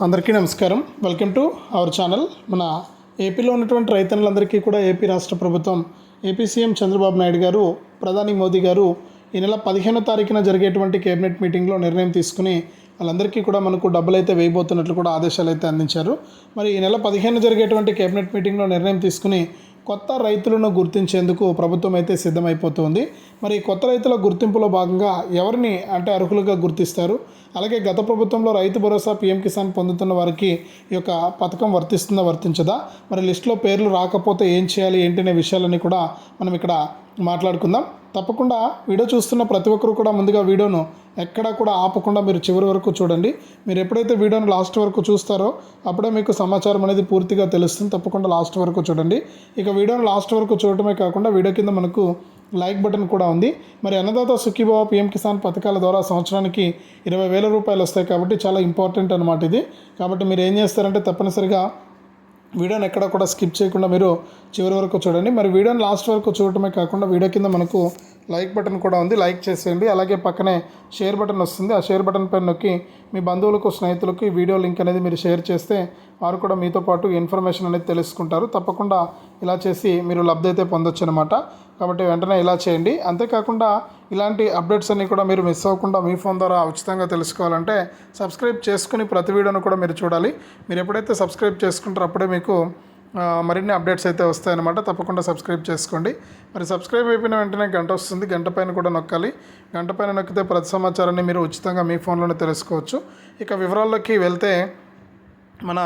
అందరికీ నమస్కారం. Welcome to our channel మన ఏపీలో ఉన్నటువంటి రైతన్నులందరికీ కూడా ఏపీ రాష్ట్ర ప్రభుత్వం ఏపీ సీఎం చంద్రబాబు నాయుడు గారు ప్రధాని మోదీ గారు ఈ నెల పదిహేనో తారీఖున జరిగేటువంటి కేబినెట్ మీటింగ్లో నిర్ణయం తీసుకుని వాళ్ళందరికీ కూడా మనకు డబ్బులు అయితే వేయబోతున్నట్లు కూడా ఆదేశాలు అయితే అందించారు. మరి ఈ నెల పదిహేను జరిగేటువంటి కేబినెట్ మీటింగ్లో నిర్ణయం తీసుకుని కొత్త రైతులను గుర్తించేందుకు ప్రభుత్వం అయితే సిద్ధమైపోతుంది. మరి కొత్త రైతుల గుర్తింపులో భాగంగా ఎవరిని అంటే అర్హులుగా గుర్తిస్తారు? అలాగే గత ప్రభుత్వంలో రైతు భరోసా పీఎం కిసాన్ పొందుతున్న వారికి ఈ యొక్క పథకం వర్తిస్తుందా వర్తించదా? మరి లిస్టులో పేర్లు రాకపోతే ఏం చేయాలి ఏంటి అనే కూడా మనం ఇక్కడ మాట్లాడుకుందాం. తప్పకుండా వీడియో చూస్తున్న ప్రతి ఒక్కరు కూడా ముందుగా వీడియోను ఎక్కడ కూడా ఆపకుండా మీరు చివరి వరకు చూడండి. మీరు ఎప్పుడైతే వీడియోని లాస్ట్ వరకు చూస్తారో అప్పుడే మీకు సమాచారం అనేది పూర్తిగా తెలుస్తుంది. తప్పకుండా లాస్ట్ వరకు చూడండి. ఇక వీడియోని లాస్ట్ వరకు చూడటమే కాకుండా వీడియో కింద మనకు లైక్ బటన్ కూడా ఉంది. మరి అన్నదాత సుఖీభావ పిఎం కిసాన్ పథకాల ద్వారా సంవత్సరానికి ఇరవై వేల రూపాయలు వస్తాయి కాబట్టి చాలా ఇంపార్టెంట్ అనమాట ఇది. కాబట్టి మీరు ఏం చేస్తారంటే తప్పనిసరిగా వీడియోని ఎక్కడ కూడా స్కిప్ చేయకుండా మీరు చివరి వరకు చూడండి. మరి వీడియోని లాస్ట్ వరకు చూడటమే కాకుండా వీడియో కింద మనకు లైక్ బటన్ కూడా ఉంది. లైక్ చేసేయండి. అలాగే పక్కనే షేర్ బటన్ వస్తుంది. ఆ షేర్ బటన్ పైన నొక్కి మీ బంధువులకు స్నేహితులకు ఈ వీడియో లింక్ అనేది మీరు షేర్ చేస్తే వారు కూడా మీతో పాటు ఇన్ఫర్మేషన్ అనేది తెలుసుకుంటారు. తప్పకుండా ఇలా చేసి మీరు లబ్ధి అయితే పొందొచ్చు అనమాట కాబట్టి వెంటనే ఇలా చేయండి. అంతేకాకుండా ఇలాంటి అప్డేట్స్ అన్నీ కూడా మీరు మిస్ అవ్వకుండా మీ ఫోన్ ద్వారా ఉచితంగా తెలుసుకోవాలంటే సబ్స్క్రైబ్ చేసుకుని ప్రతి వీడియోను కూడా మీరు చూడాలి. మీరు ఎప్పుడైతే సబ్స్క్రైబ్ చేసుకుంటారో అప్పుడే మీకు మరిన్ని అప్డేట్స్ అయితే వస్తాయన్నమాట. తప్పకుండా సబ్స్క్రైబ్ చేసుకోండి. మరి సబ్స్క్రైబ్ అయిపోయిన వెంటనే గంట వస్తుంది. గంట పైన కూడా నొక్కాలి. గంట పైన నొక్కితే ప్రతి సమాచారాన్ని మీరు ఉచితంగా మీ ఫోన్లోనే తెలుసుకోవచ్చు. ఇక వివరాల్లోకి వెళ్తే మన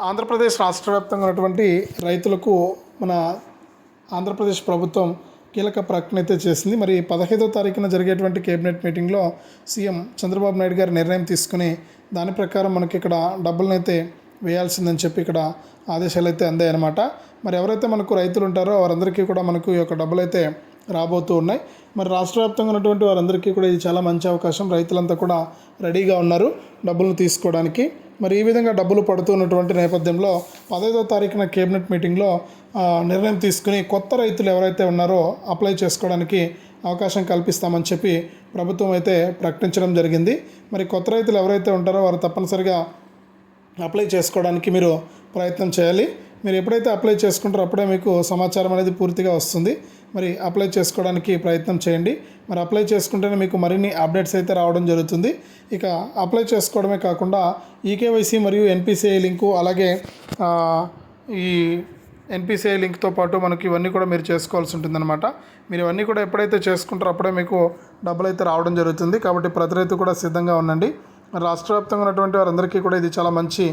ఆంధ్రప్రదేశ్ రాష్ట్ర వ్యాప్తంగా ఉన్నటువంటి రైతులకు మన ఆంధ్రప్రదేశ్ ప్రభుత్వం కీలక ప్రకటన అయితే చేసింది. మరి పదహైదో తారీఖున జరిగేటువంటి కేబినెట్ మీటింగ్లో సీఎం చంద్రబాబు నాయుడు గారు నిర్ణయం తీసుకుని దాని ప్రకారం మనకి ఇక్కడ డబ్బులను అయితే వేయాల్సిందని చెప్పి ఇక్కడ ఆదేశాలు అయితే అందాయన్నమాట. మరి ఎవరైతే మనకు రైతులు ఉంటారో వారందరికీ కూడా మనకు ఈ యొక్క డబ్బులు అయితే రాబోతూ ఉన్నాయి. మరి రాష్ట్ర వ్యాప్తంగా ఉన్నటువంటి వారందరికీ కూడా ఇది చాలా మంచి అవకాశం. రైతులంతా కూడా రెడీగా ఉన్నారు డబ్బులను తీసుకోవడానికి. మరి ఈ విధంగా డబ్బులు పడుతున్నటువంటి నేపథ్యంలో పదహైదో తారీఖున కేబినెట్ మీటింగ్లో నిర్ణయం తీసుకుని కొత్త రైతులు ఎవరైతే ఉన్నారో అప్లై చేసుకోవడానికి అవకాశం కల్పిస్తామని చెప్పి ప్రభుత్వం అయితే ప్రకటించడం జరిగింది. మరి కొత్త రైతులు ఎవరైతే ఉంటారో వారు తప్పనిసరిగా అప్లై చేసుకోవడానికి మీరు ప్రయత్నం చేయాలి. మీరు ఎప్పుడైతే అప్లై చేసుకుంటారో అప్పుడే మీకు సమాచారం అనేది పూర్తిగా వస్తుంది. మరి అప్లై చేసుకోవడానికి ప్రయత్నం చేయండి. మరి అప్లై చేసుకుంటేనే మీకు మరిన్ని అప్డేట్స్ అయితే రావడం జరుగుతుంది. ఇక అప్లై చేసుకోవడమే కాకుండా ఈకేవైసీ మరియు ఎన్పిసిఐ లింకు అలాగే ఈ ఎన్పిసిఐ లింక్తో పాటు మనకి ఇవన్నీ కూడా మీరు చేసుకోవాల్సి ఉంటుందన్నమాట. మీరు ఇవన్నీ కూడా ఎప్పుడైతే చేసుకుంటారో అప్పుడే మీకు డబ్బులు అయితే రావడం జరుగుతుంది. కాబట్టి ప్రతి రైతు కూడా సిద్ధంగా ఉండండి. మరి రాష్ట్ర వ్యాప్తంగా ఉన్నటువంటి వారందరికీ కూడా ఇది చాలా మంచి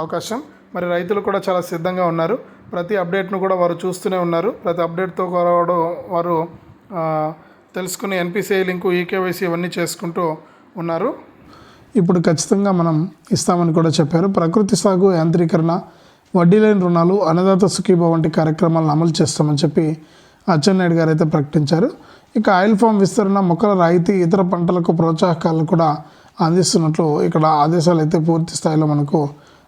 అవకాశం. మరి రైతులు కూడా చాలా సిద్ధంగా ఉన్నారు. ప్రతి అప్డేట్ను కూడా వారు చూస్తూనే ఉన్నారు. ప్రతి అప్డేట్తో కూడా వారు తెలుసుకుని ఎన్పిసిఐ లింకు ఈకేవైసీ ఇవన్నీ చేసుకుంటూ ఉన్నారు. ఇప్పుడు ఖచ్చితంగా మనం ఇస్తామని కూడా చెప్పారు. ప్రకృతి సాగు యాంత్రీకరణ వడ్డీ లేని రుణాలు అన్నదాత సుఖీభావ వంటి కార్యక్రమాలను అమలు చేస్తామని చెప్పి అచ్చెన్నాయుడు గారు అయితే ప్రకటించారు. ఇక ఆయిల్ ఫామ్ విస్తరణ మొక్కల రాయితీ ఇతర పంటలకు ప్రోత్సాహకాలను కూడా అందిస్తున్నట్లు ఇక్కడ ఆదేశాలు అయితే పూర్తి స్థాయిలో మనకు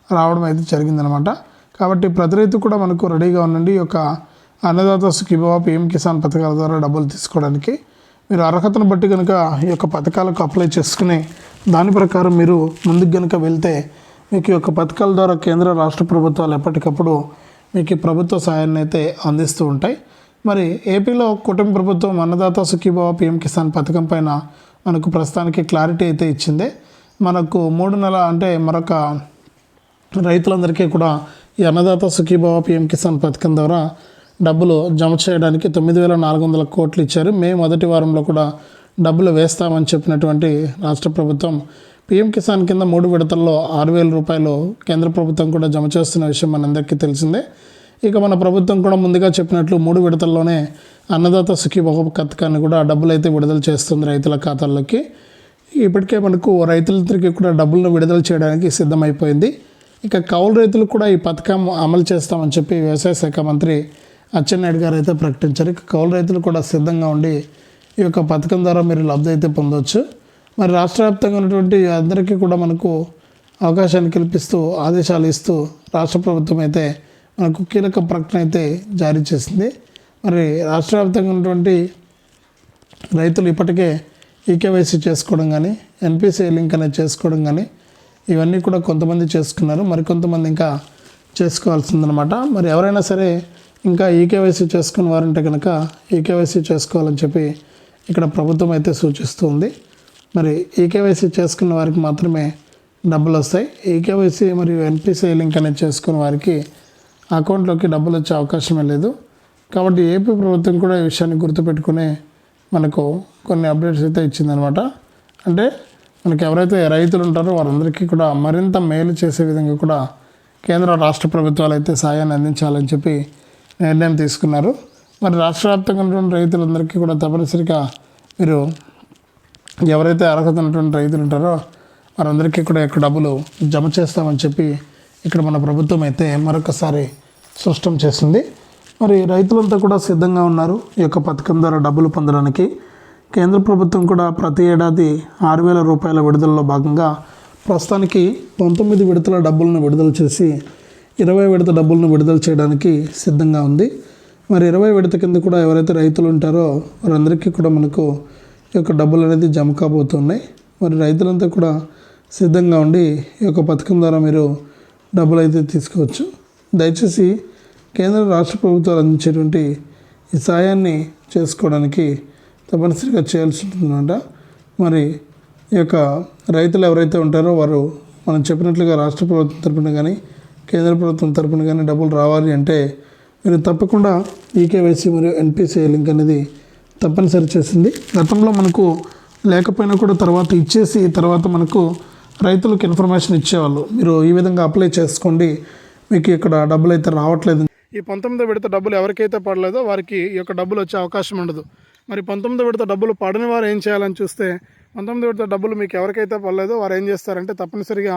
రావడం అయితే జరిగిందనమాట కాబట్టి ప్రతి రైతు కూడా మనకు రెడీగా ఉండండి. ఈ యొక్క అన్నదాత సుఖీభావ పిఎం కిసాన్ పథకాల ద్వారా డబ్బులు తీసుకోవడానికి. మీరు అర్హతను బట్టి కనుక ఈ యొక్క పథకాలకు అప్లై చేసుకుని దాని ప్రకారం మీరు ముందుకు కనుక వెళ్తే మీకు ఈ యొక్క పథకాల ద్వారా కేంద్ర రాష్ట్ర ప్రభుత్వాలు ఎప్పటికప్పుడు మీకు ప్రభుత్వ సహాయాన్ని అయితే అందిస్తూ ఉంటాయి. మరి ఏపీలో కుటుంబ ప్రభుత్వం అన్నదాత సుఖీభావ పిఎం కిసాన్ పథకం పైన మనకు ప్రస్తుతానికి క్లారిటీ అయితే ఇచ్చింది. మనకు మూడు నెల అంటే మరొక రైతులందరికీ కూడా ఈ అన్నదాత సుఖీభావ పిఎం కిసాన్ పథకం ద్వారా డబ్బులు జమ చేయడానికి తొమ్మిది వేల నాలుగు వందల కోట్లు ఇచ్చారు. మే మొదటి వారంలో కూడా డబ్బులు వేస్తామని చెప్పినటువంటి రాష్ట్ర ప్రభుత్వం పిఎం కిసాన్ కింద మూడు విడతల్లో ఆరు వేల రూపాయలు కేంద్ర ప్రభుత్వం కూడా జమ చేస్తున్న విషయం మనందరికీ తెలిసిందే. ఇక మన ప్రభుత్వం కూడా ముందుగా చెప్పినట్లు మూడు విడతల్లోనే అన్నదాత సుఖీభావ పథకాన్ని కూడా డబ్బులు అయితే విడుదల చేస్తుంది రైతుల ఖాతాల్లోకి. ఇప్పటికే మనకు రైతులందరికీ కూడా డబ్బులను విడుదల చేయడానికి సిద్ధమైపోయింది. ఇక కౌలు రైతులు కూడా ఈ పథకం అమలు చేస్తామని చెప్పి వ్యవసాయ శాఖ మంత్రి అచ్చెన్నాయుడు గారు అయితే ప్రకటించారు. ఇక కౌలు రైతులు కూడా సిద్ధంగా ఉండి ఈ యొక్క పథకం ద్వారా మీరు లబ్ధి అయితే పొందవచ్చు మరి రాష్ట్ర వ్యాప్తంగా ఉన్నటువంటి అందరికీ కూడా మనకు అవకాశాన్ని కల్పిస్తూ ఆదేశాలు ఇస్తూ రాష్ట్ర ప్రభుత్వం అయితే మనకు కీలక ప్రకటన అయితే జారీ చేసింది. మరి రాష్ట్ర వ్యాప్తంగా ఉన్నటువంటి రైతులు ఇప్పటికే ఈకేవైసీ చేసుకోవడం కానీ ఎన్పిసిఐ లింక్ అనేది చేసుకోవడం కానీ ఇవన్నీ కూడా కొంతమంది చేసుకున్నారు. మరికొంతమంది ఇంకా చేసుకోవాల్సిందనమాట మరి ఎవరైనా సరే ఇంకా ఈకేవైసీ చేసుకున్న వారంటే కనుక ఈకేవైసీ చేసుకోవాలని చెప్పి ఇక్కడ ప్రభుత్వం అయితే సూచిస్తుంది మరి ఈకేవైసీ చేసుకున్న వారికి మాత్రమే డబ్బులు వస్తాయి ఈకేవైసీ మరియు ఎన్పిసిఐ లింక్ అనేది చేసుకున్న వారికి అకౌంట్లోకి డబ్బులు వచ్చే అవకాశమే లేదు. కాబట్టి ఏపీ ప్రభుత్వం కూడా ఈ విషయాన్ని గుర్తుపెట్టుకునే మనకు కొన్ని అప్డేట్స్ అయితే ఇచ్చిందనమాట. అంటే మనకి ఎవరైతే రైతులు ఉంటారో వారందరికీ కూడా మరింత మేలు చేసే విధంగా కూడా కేంద్ర రాష్ట్ర ప్రభుత్వాలు అయితే సాయాన్ని అందించాలని చెప్పి నిర్ణయం తీసుకున్నారు. మరి రాష్ట్ర వ్యాప్తంగా ఉన్నటువంటి రైతులందరికీ కూడా తప్పనిసరిగా మీరు ఎవరైతే అర్హత ఉన్నటువంటి రైతులు ఉంటారో వారందరికీ కూడా ఎక్కువ డబ్బులు జమ చేస్తామని చెప్పి ఇక్కడ మన ప్రభుత్వం అయితే మరొకసారి స్పష్టం చేసింది. మరి రైతులంతా కూడా సిద్ధంగా ఉన్నారు ఈ యొక్క పథకం ద్వారా డబ్బులు పొందడానికి. కేంద్ర ప్రభుత్వం కూడా ప్రతి ఏడాది ఆరు వేల రూపాయల విడుదలలో భాగంగా ప్రస్తుతానికి పంతొమ్మిది విడతల డబ్బులను విడుదల చేసి ఇరవై విడత డబ్బులను విడుదల చేయడానికి సిద్ధంగా ఉంది. మరి ఇరవై విడత కింద కూడా ఎవరైతే రైతులు ఉంటారో వారందరికీ కూడా మనకు ఈ యొక్క డబ్బులు అనేది జమ కాబోతున్నాయి. మరి రైతులంతా కూడా సిద్ధంగా ఉండి ఈ యొక్క పథకం ద్వారా మీరు డబ్బులు అయితే తీసుకోవచ్చు. దయచేసి కేంద్ర రాష్ట్ర ప్రభుత్వాలు అందించేటువంటి ఈ సాయాన్ని చేసుకోవడానికి తప్పనిసరిగా చేయాల్సి ఉంటుందన్నమాట. మరి ఈ యొక్క రైతులు ఎవరైతే ఉంటారో వారు మనం చెప్పినట్లుగా రాష్ట్ర ప్రభుత్వం తరపున కానీ కేంద్ర ప్రభుత్వం తరపున కానీ డబ్బులు రావాలి అంటే మీరు తప్పకుండా ఈకేవైసీ మరియు ఎన్పిసిఐ లింక్ అనేది తప్పనిసరి చేసింది. గతంలో మనకు లేకపోయినా కూడా తర్వాత ఇచ్చేసి తర్వాత మనకు రైతులకు ఇన్ఫర్మేషన్ ఇచ్చేవాళ్ళు. మీరు ఈ విధంగా అప్లై చేసుకోండి. మీకు ఇక్కడ డబ్బులు అయితే రావట్లేదు ఈ పంతొమ్మిదో విడత డబ్బులు ఎవరికైతే పడలేదో వారికి ఈ యొక్క డబ్బులు వచ్చే అవకాశం ఉండదు. మరి పంతొమ్మిదో విడత డబ్బులు పడని వారు ఏం చేయాలని చూస్తే పంతొమ్మిది విడత డబ్బులు మీకు ఎవరికైతే పడలేదో వారు ఏం చేస్తారంటే తప్పనిసరిగా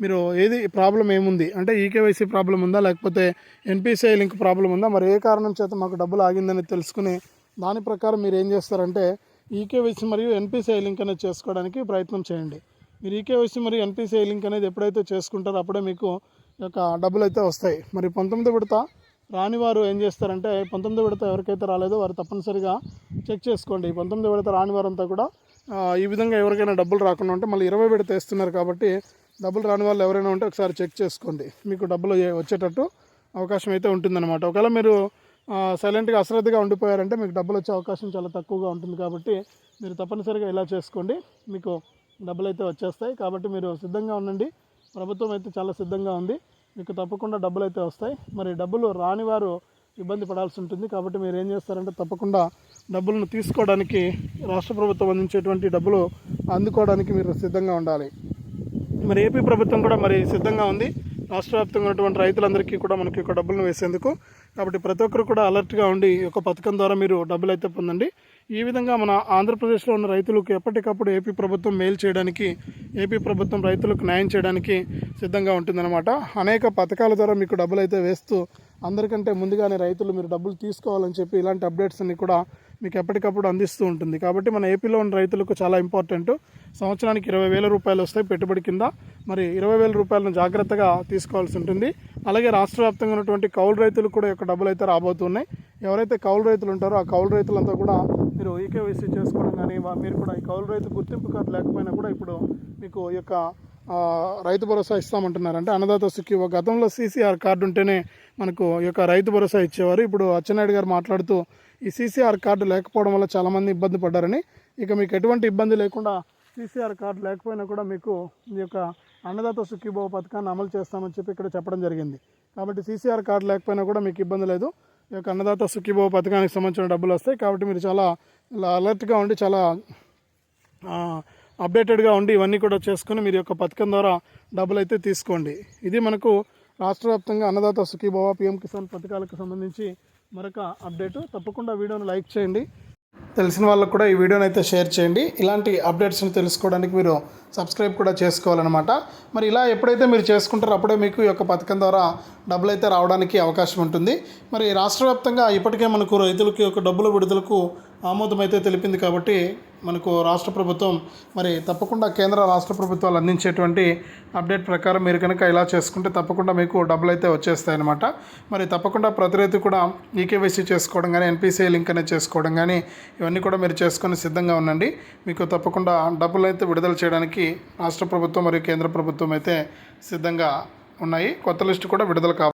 మీరు ఏది ప్రాబ్లం ఏముంది? అంటే ఈకేవైసీ ప్రాబ్లం ఉందా? లేకపోతే ఎన్పిసిఐ లింక్ ప్రాబ్లం ఉందా? మరి ఏ కారణం చేత మాకు డబ్బులు ఆగిందని తెలుసుకుని దాని ప్రకారం మీరు ఏం చేస్తారంటే ఈకేవైసీ మరియు ఎన్పిసిఐ లింక్ అనేది చేసుకోవడానికి ప్రయత్నం చేయండి. మీరు ఈకేవైసీ మరియు ఎన్పిసిఐ లింక్ అనేది ఎప్పుడైతే చేసుకుంటారో అప్పుడే మీకు ఈ యొక్క డబ్బులు అయితే వస్తాయి. మరి పంతొమ్మిది విడత రాని వారు ఏం చేస్తారంటే పంతొమ్మిది విడత ఎవరికైతే రాలేదో వారు తప్పనిసరిగా చెక్ చేసుకోండి. పంతొమ్మిది విడత రాని వారంతా కూడా ఈ విధంగా ఎవరికైనా డబ్బులు రాకుండా ఉంటే మళ్ళీ ఇరవై విడత వేస్తున్నారు కాబట్టి డబ్బులు రాని వాళ్ళు ఎవరైనా ఉంటే ఒకసారి చెక్ చేసుకోండి. మీకు డబ్బులు వచ్చేటట్టు అవకాశం అయితే ఉంటుందన్నమాట. ఒకవేళ మీరు సైలెంట్గా అశ్రద్ధగా ఉండిపోయారంటే మీకు డబ్బులు వచ్చే అవకాశం చాలా తక్కువగా ఉంటుంది కాబట్టి మీరు తప్పనిసరిగా ఇలా చేసుకోండి. మీకు డబ్బులు అయితే వచ్చేస్తాయి కాబట్టి మీరు సిద్ధంగా ఉండండి. ప్రభుత్వం అయితే చాలా సిద్ధంగా ఉంది. మీకు తప్పకుండా డబ్బులు అయితే వస్తాయి. మరి డబ్బులు రాని వారు ఇబ్బంది పడాల్సి ఉంటుంది. కాబట్టి మీరు ఏం చేస్తారంటే తప్పకుండా డబ్బులను తీసుకోవడానికి రాష్ట్ర ప్రభుత్వం అందించేటువంటి డబ్బులు అందుకోవడానికి మీరు సిద్ధంగా ఉండాలి. మరి ఏపీ ప్రభుత్వం కూడా మరి సిద్ధంగా ఉంది. రాష్ట్ర వ్యాప్తంగా ఉన్నటువంటి రైతులందరికీ కూడా మనకి ఒక డబ్బులను వేసేందుకు. కాబట్టి ప్రతి ఒక్కరు కూడా అలర్ట్గా ఉండి ఈ యొక్క పథకం ద్వారా మీరు డబ్బులు అయితే పొందండి. ఈ విధంగా మన ఆంధ్రప్రదేశ్లో ఉన్న రైతులకు ఎప్పటికప్పుడు ఏపీ ప్రభుత్వం మేలు చేయడానికి ఏపీ ప్రభుత్వం రైతులకు న్యాయం చేయడానికి సిద్ధంగా ఉంటుందన్నమాట. అనేక పథకాల ద్వారా మీకు డబ్బులు అయితే వేస్తూ అందరికంటే ముందుగానే రైతులు మీరు డబ్బులు తీసుకోవాలని చెప్పి ఇలాంటి అప్డేట్స్ అన్ని కూడా మీకు ఎప్పటికప్పుడు అందిస్తూ ఉంటుంది. కాబట్టి మన ఏపీలో ఉన్న రైతులకు చాలా ఇంపార్టెంట్. సంవత్సరానికి ఇరవై వేల రూపాయలు వస్తాయి పెట్టుబడి కింద. మరి ఇరవై వేల రూపాయలను జాగ్రత్తగా తీసుకోవాల్సి ఉంటుంది. అలాగే రాష్ట్ర వ్యాప్తంగా ఉన్నటువంటి కౌలు రైతులకు కూడా యొక్క డబ్బులు అయితే రాబోతున్నాయి. ఎవరైతే కౌలు రైతులు ఉంటారో ఆ కౌలు రైతులంతా కూడా మీరు ఈకేవైసీ చేసుకోవడం కానీ మీరు కూడా ఈ కౌలు రైతు గుర్తింపు కార్డు లేకపోయినా కూడా ఇప్పుడు మీకు ఈ యొక్క రైతు భరోసా ఇస్తామంటున్నారు అంటే అన్నదాత సుఖీ గతంలో సీసీఆర్ కార్డు ఉంటేనే మనకు ఈ యొక్క రైతు భరోసా ఇచ్చేవారు. ఇప్పుడు అచ్చెన్నాయుడు గారు మాట్లాడుతూ ఈ సీసీఆర్ కార్డు లేకపోవడం వల్ల చాలామంది ఇబ్బంది పడ్డారని ఇక మీకు ఎటువంటి ఇబ్బంది లేకుండా సీసీఆర్ కార్డు లేకపోయినా కూడా మీకు ఈ యొక్క అన్నదాత సుఖీభావ పథకాన్ని అమలు చేస్తామని చెప్పి ఇక్కడ చెప్పడం జరిగింది. కాబట్టి సీసీఆర్ కార్డు లేకపోయినా కూడా మీకు ఇబ్బంది లేదు. ఈ యొక్క అన్నదాత సుఖీభవ పథకానికి సంబంధించిన డబ్బులు వస్తాయి. కాబట్టి మీరు చాలా ఇలా అలర్ట్గా ఉండి చాలా అప్డేటెడ్గా ఉండి ఇవన్నీ కూడా చేసుకుని మీరు యొక్క పథకం ద్వారా డబ్బులు అయితే తీసుకోండి. ఇది మనకు రాష్ట్ర వ్యాప్తంగా అన్నదాత సుఖీభవ పిఎం కిసాన్ పథకాలకు సంబంధించి మరొక అప్డేటు. తప్పకుండా వీడియోను లైక్ చేయండి. తెలిసిన వాళ్ళకు కూడా ఈ వీడియోని అయితే షేర్ చేయండి. ఇలాంటి అప్డేట్స్ని తెలుసుకోవడానికి మీరు సబ్స్క్రైబ్ కూడా చేసుకోవాలన్నమాట. మరి ఇలా ఎప్పుడైతే మీరు చేసుకుంటారో అప్పుడే మీకు ఈ యొక్క పథకం ద్వారా డబ్బులు అయితే రావడానికి అవకాశం ఉంటుంది. మరి రాష్ట్ర వ్యాప్తంగా ఇప్పటికే మనకు రైతులకు ఒక డబ్బుల విడుదలకు ఆమోదం అయితే తెలిపింది కాబట్టి మనకు రాష్ట్ర ప్రభుత్వం మరి తప్పకుండా కేంద్ర రాష్ట్ర ప్రభుత్వాలు అందించేటువంటి అప్డేట్ ప్రకారం మీరు కనుక ఇలా చేసుకుంటే తప్పకుండా మీకు డబ్బులు అయితే వచ్చేస్తాయి అనమాట మరి తప్పకుండా ప్రతి రైతు కూడా ఈకేవైసీ చేసుకోవడం కానీ ఎన్పిసిఐ లింక్ అనేది చేసుకోవడం కానీ ఇవన్నీ కూడా మీరు చేసుకొని సిద్ధంగా ఉండండి. మీకు తప్పకుండా డబ్బులు అయితే విడుదల చేయడానికి రాష్ట్ర ప్రభుత్వం మరియు కేంద్ర ప్రభుత్వం అయితే సిద్ధంగా ఉన్నాయి. కొత్త లిస్టు కూడా విడుదల కా